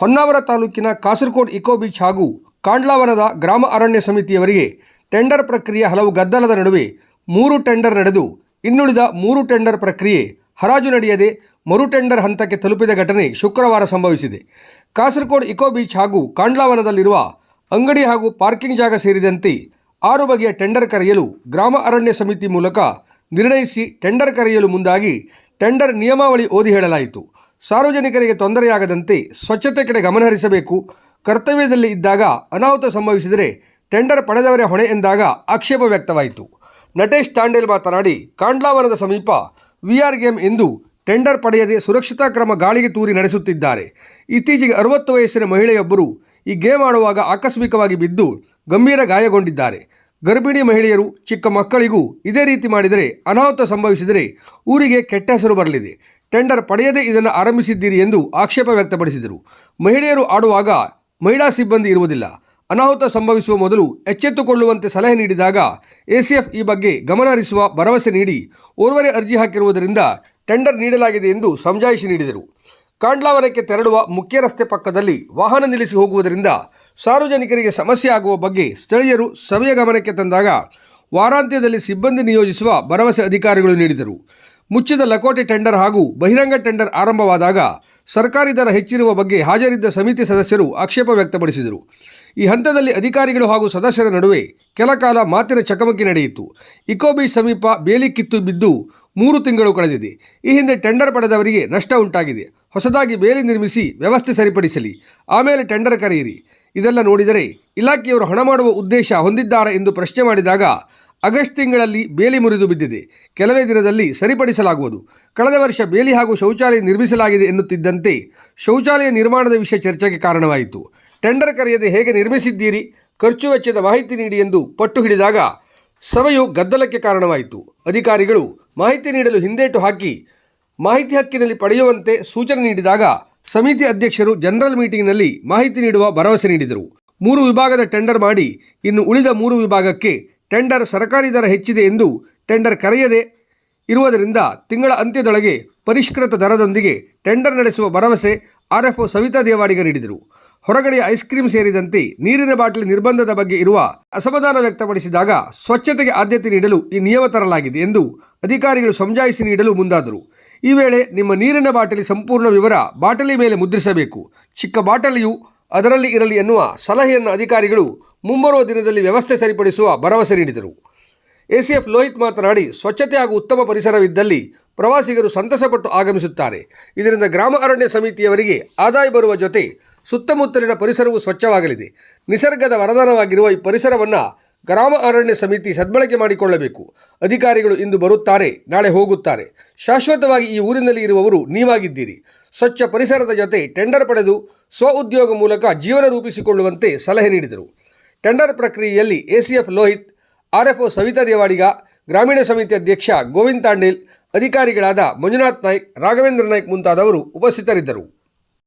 ಹೊನ್ನಾವರ ತಾಲೂಕಿನ ಕಾಸರಕೋಡ್ eco beach ಹಾಗೂ ಕಾಂಡ್ಲಾವರದ ಗ್ರಾಮ ಅರಣ್ಯ ಸಮಿತಿಯವರಿಗೆ ಟೆಂಡರ್ ಪ್ರಕ್ರಿಯೆ ಹಲವು ಗದ್ದಲದ ನಡುವೆ ಮೂರು ಟೆಂಡರ್ ನಡೆದು, ಇನ್ನುಳಿದ ಮೂರು ಟೆಂಡರ್ ಪ್ರಕ್ರಿಯೆ ಹರಾಜು ನಡೆಯದೆ ಮರು ಟೆಂಡರ್ ಹಂತಕ್ಕೆ ತಲುಪಿದ ಘಟನೆ ಶುಕ್ರವಾರ ಸಂಭವಿಸಿದೆ. ಕಾಸರಕೋಡ್ ಇಕೋ ಬೀಚ್ ಹಾಗೂ ಕಾಂಡ್ಲಾವನದಲ್ಲಿರುವ ಅಂಗಡಿ ಹಾಗೂ ಪಾರ್ಕಿಂಗ್ ಜಾಗ ಸೇರಿದಂತೆ ಆರು ಬಗೆಯ ಟೆಂಡರ್ ಕರೆಯಲು ಗ್ರಾಮ ಅರಣ್ಯ ಸಮಿತಿ ಮೂಲಕ ನಿರ್ಣಯಿಸಿ ಟೆಂಡರ್ ಕರೆಯಲು ಮುಂದಾಗಿ ಟೆಂಡರ್ ನಿಯಮಾವಳಿ ಓದಿ ಹೇಳಲಾಯಿತು. ಸಾರ್ವಜನಿಕರಿಗೆ ತೊಂದರೆಯಾಗದಂತೆ ಸ್ವಚ್ಛತೆ ಕಡೆ ಗಮನಹರಿಸಬೇಕು ಕರ್ತವ್ಯದಲ್ಲಿ ಇದ್ದಾಗ ಅನಾಹುತ ಸಂಭವಿಸಿದರೆ ಟೆಂಡರ್ ಪಡೆದವರೇ ಹೊಣೆ ಎಂದಾಗ ಆಕ್ಷೇಪ ವ್ಯಕ್ತವಾಯಿತು. ನಟೇಶ್ ತಾಂಡೇಲ್ ಮಾತನಾಡಿ, ಕಾಂಡ್ಲಾವನದ ಸಮೀಪ ವಿಆರ್ ಗೇಮ್ ಎಂದು ಟೆಂಡರ್ ಪಡೆಯದೆ ಸುರಕ್ಷತಾ ಕ್ರಮ ಗಾಳಿಗೆ ತೂರಿ ನಡೆಸುತ್ತಿದ್ದಾರೆ. ಇತ್ತೀಚೆಗೆ ಅರವತ್ತು ವಯಸ್ಸಿನ ಮಹಿಳೆಯೊಬ್ಬರು ಈ ಗೇಮ್ ಆಡುವಾಗ ಆಕಸ್ಮಿಕವಾಗಿ ಬಿದ್ದು ಗಂಭೀರ ಗಾಯಗೊಂಡಿದ್ದಾರೆ. ಗರ್ಭಿಣಿ ಮಹಿಳೆಯರು ಚಿಕ್ಕ ಮಕ್ಕಳಿಗೂ ಇದೇ ರೀತಿ ಮಾಡಿದರೆ ಅನಾಹುತ ಸಂಭವಿಸಿದರೆ ಊರಿಗೆ ಕೆಟ್ಟ ಹೆಸರು ಬರಲಿದೆ. ಟೆಂಡರ್ ಪಡೆಯದೇ ಇದನ್ನು ಆರಂಭಿಸಿದ್ದೀರಿ ಎಂದು ಆಕ್ಷೇಪ ವ್ಯಕ್ತಪಡಿಸಿದರು. ಮಹಿಳೆಯರು ಆಡುವಾಗ ಮಹಿಳಾ ಸಿಬ್ಬಂದಿ ಇರುವುದಿಲ್ಲ. ಅನಾಹುತ ಸಂಭವಿಸುವ ಮೊದಲು ಎಚ್ಚೆತ್ತುಕೊಳ್ಳುವಂತೆ ಸಲಹೆ ನೀಡಿದಾಗ ಎಸಿಎಫ್ ಈ ಬಗ್ಗೆ ಗಮನ ಹರಿಸುವ ಭರವಸೆ ನೀಡಿ ಓರ್ವರೇ ಅರ್ಜಿ ಹಾಕಿರುವುದರಿಂದ ಟೆಂಡರ್ ನೀಡಲಾಗಿದೆ ಎಂದು ಸಮಜಾಯಿಷಿ ನೀಡಿದರು. ಕಾಂಡ್ಲಾವನಕ್ಕೆ ತೆರಳುವ ಮುಖ್ಯ ರಸ್ತೆ ಪಕ್ಕದಲ್ಲಿ ವಾಹನ ನಿಲ್ಲಿಸಿ ಹೋಗುವುದರಿಂದ ಸಾರ್ವಜನಿಕರಿಗೆ ಸಮಸ್ಯೆ ಆಗುವ ಬಗ್ಗೆ ಸ್ಥಳೀಯರು ಸಭೆಯ ಗಮನಕ್ಕೆ ತಂದಾಗ ವಾರಾಂತ್ಯದಲ್ಲಿ ಸಿಬ್ಬಂದಿ ನಿಯೋಜಿಸುವ ಭರವಸೆ ಅಧಿಕಾರಿಗಳು ನೀಡಿದರು. ಮುಚ್ಚಿದ ಲಕೋಟೆ ಟೆಂಡರ್ ಹಾಗೂ ಬಹಿರಂಗ ಟೆಂಡರ್ ಆರಂಭವಾದಾಗ ಸರ್ಕಾರಿ ದರ ಹೆಚ್ಚಿರುವ ಬಗ್ಗೆ ಹಾಜರಿದ್ದ ಸಮಿತಿ ಸದಸ್ಯರು ಆಕ್ಷೇಪ ವ್ಯಕ್ತಪಡಿಸಿದರು. ಈ ಹಂತದಲ್ಲಿ ಅಧಿಕಾರಿಗಳು ಹಾಗೂ ಸದಸ್ಯರ ನಡುವೆ ಕೆಲಕಾಲ ಮಾತಿನ ಚಕಮಕಿ ನಡೆಯಿತು. ಇಕೋಬಿ ಸಮೀಪ ಬೇಲಿ ಕಿತ್ತು ಬಿದ್ದು ಮೂರು ತಿಂಗಳು ಕಳೆದಿದೆ. ಈ ಹಿಂದೆ ಟೆಂಡರ್ ಪಡೆದವರಿಗೆ ನಷ್ಟ ಉಂಟಾಗಿದೆ. ಹೊಸದಾಗಿ ಬೇಲಿ ನಿರ್ಮಿಸಿ ವ್ಯವಸ್ಥೆ ಸರಿಪಡಿಸಲಿ. ಆಮೇಲೆ ಟೆಂಡರ್ ಕರೆಯಿರಿ. ಇದೆಲ್ಲ ನೋಡಿದರೆ ಇಲಾಖೆಯವರು ಹಣ ಮಾಡುವ ಉದ್ದೇಶ ಹೊಂದಿದ್ದಾರೆ ಎಂದು ಪ್ರಶ್ನೆ ಮಾಡಿದಾಗ ಆಗಸ್ಟ್ ತಿಂಗಳಲ್ಲಿ ಬೇಲಿ ಮುರಿದು ಬಿದ್ದಿದೆ. ಕೆಲವೇ ದಿನದಲ್ಲಿ ಸರಿಪಡಿಸಲಾಗುವುದು. ಕಳೆದ ವರ್ಷ ಬೇಲಿ ಹಾಗೂ ಶೌಚಾಲಯ ನಿರ್ಮಿಸಲಾಗಿದೆ ಎನ್ನುತ್ತಿದ್ದಂತೆ ಶೌಚಾಲಯ ನಿರ್ಮಾಣದ ವಿಷಯ ಚರ್ಚೆಗೆ ಕಾರಣವಾಯಿತು. ಟೆಂಡರ್ ಕರೆಯದೆ ಹೇಗೆ ನಿರ್ಮಿಸಿದ್ದೀರಿ? ಖರ್ಚು ವೆಚ್ಚದ ಮಾಹಿತಿ ನೀಡಿ ಎಂದು ಪಟ್ಟು ಹಿಡಿದಾಗ ಸಭೆಯು ಗದ್ದಲಕ್ಕೆ ಕಾರಣವಾಯಿತು. ಅಧಿಕಾರಿಗಳು ಮಾಹಿತಿ ನೀಡಲು ಹಿಂದೇಟು ಹಾಕಿ ಮಾಹಿತಿ ಹಕ್ಕಿನಲ್ಲಿ ಪಡೆಯುವಂತೆ ಸೂಚನೆ ನೀಡಿದಾಗ ಸಮಿತಿ ಅಧ್ಯಕ್ಷರು ಜನರಲ್ ಮೀಟಿಂಗ್ನಲ್ಲಿ ಮಾಹಿತಿ ನೀಡುವ ಭರವಸೆ ನೀಡಿದರು. ಮೂರು ವಿಭಾಗದ ಟೆಂಡರ್ ಮಾಡಿ ಇನ್ನು ಉಳಿದ ಮೂರು ವಿಭಾಗಕ್ಕೆ ಟೆಂಡರ್ ಸರ್ಕಾರಿ ದರ ಹೆಚ್ಚಿದೆ ಎಂದು ಟೆಂಡರ್ ಕರೆಯದೆ ಇರುವುದರಿಂದ ತಿಂಗಳ ಅಂತ್ಯದೊಳಗೆ ಪರಿಷ್ಕೃತ ದರದೊಂದಿಗೆ ಟೆಂಡರ್ ನಡೆಸುವ ಭರವಸೆ ಆರ್ಎಫ್ಒ ಸವಿತಾ ದೇವಾಡಿಗ ನೀಡಿದರು. ಹೊರಗಡೆಯ ಐಸ್ ಕ್ರೀಂ ಸೇರಿದಂತೆ ನೀರಿನ ಬಾಟಲಿ ನಿರ್ಬಂಧದ ಬಗ್ಗೆ ಇರುವ ಅಸಮಾಧಾನ ವ್ಯಕ್ತಪಡಿಸಿದಾಗ ಸ್ವಚ್ಛತೆಗೆ ಆದ್ಯತೆ ನೀಡಲು ಈ ನಿಯಮ ತರಲಾಗಿದೆ ಎಂದು ಅಧಿಕಾರಿಗಳು ಸಮಜಾಯಿಸಿ ನೀಡಲು ಮುಂದಾದರು. ಈ ವೇಳೆ ನಿಮ್ಮ ನೀರಿನ ಬಾಟಲಿ ಸಂಪೂರ್ಣ ವಿವರ ಬಾಟಲಿ ಮೇಲೆ ಮುದ್ರಿಸಬೇಕು. ಚಿಕ್ಕ ಬಾಟಲಿಯು ಅದರಲ್ಲಿ ಇರಲಿ ಎನ್ನುವ ಸಲಹೆಯನ್ನು ಅಧಿಕಾರಿಗಳು ಮುಂಬರುವ ದಿನದಲ್ಲಿ ವ್ಯವಸ್ಥೆ ಸರಿಪಡಿಸುವ ಭರವಸೆ ನೀಡಿದರು. ಎಸಿಎಫ್ ಲೋಹಿತ್ ಮಾತನಾಡಿ, ಸ್ವಚ್ಛತೆ ಹಾಗೂ ಉತ್ತಮ ಪರಿಸರವಿದ್ದಲ್ಲಿ ಪ್ರವಾಸಿಗರು ಸಂತಸಪಟ್ಟು ಆಗಮಿಸುತ್ತಾರೆ. ಇದರಿಂದ ಗ್ರಾಮ ಅರಣ್ಯ ಸಮಿತಿಯವರಿಗೆ ಆದಾಯ ಬರುವ ಜೊತೆ ಸುತ್ತಮುತ್ತಲಿನ ಪರಿಸರವು ಸ್ವಚ್ಛವಾಗಲಿದೆ. ನಿಸರ್ಗದ ವರದಾನವಾಗಿರುವ ಈ ಪರಿಸರವನ್ನು ಗ್ರಾಮ ಅರಣ್ಯ ಸಮಿತಿ ಸದ್ಬಳಕೆ ಮಾಡಿಕೊಳ್ಳಬೇಕು. ಅಧಿಕಾರಿಗಳು ಇಂದು ಬರುತ್ತಾರೆ, ನಾಳೆ ಹೋಗುತ್ತಾರೆ. ಶಾಶ್ವತವಾಗಿ ಈ ಊರಿನಲ್ಲಿ ಇರುವವರು ನೀವಾಗಿದ್ದೀರಿ. ಸ್ವಚ್ಛ ಪರಿಸರದ ಜೊತೆ ಟೆಂಡರ್ ಪಡೆದು ಸ್ವ ಉದ್ಯೋಗ ಮೂಲಕ ಜೀವನ ರೂಪಿಸಿಕೊಳ್ಳುವಂತೆ ಸಲಹೆ ನೀಡಿದರು. ಟೆಂಡರ್ ಪ್ರಕ್ರಿಯೆಯಲ್ಲಿ ಎಸಿಎಫ್ ಲೋಹಿತ್, ಆರ್ಎಫ್ಒ ಸವಿತಾ ದೇವಾಡಿಗ, ಗ್ರಾಮೀಣ ಸಮಿತಿ ಅಧ್ಯಕ್ಷ ಗೋವಿಂದ್ ತಾಂಡೇಲ್, ಅಧಿಕಾರಿಗಳಾದ ಮಂಜುನಾಥ್ ನಾಯ್ಕ್, ರಾಘವೇಂದ್ರ ನಾಯ್ಕ್ ಮುಂತಾದವರು ಉಪಸ್ಥಿತರಿದ್ದರು.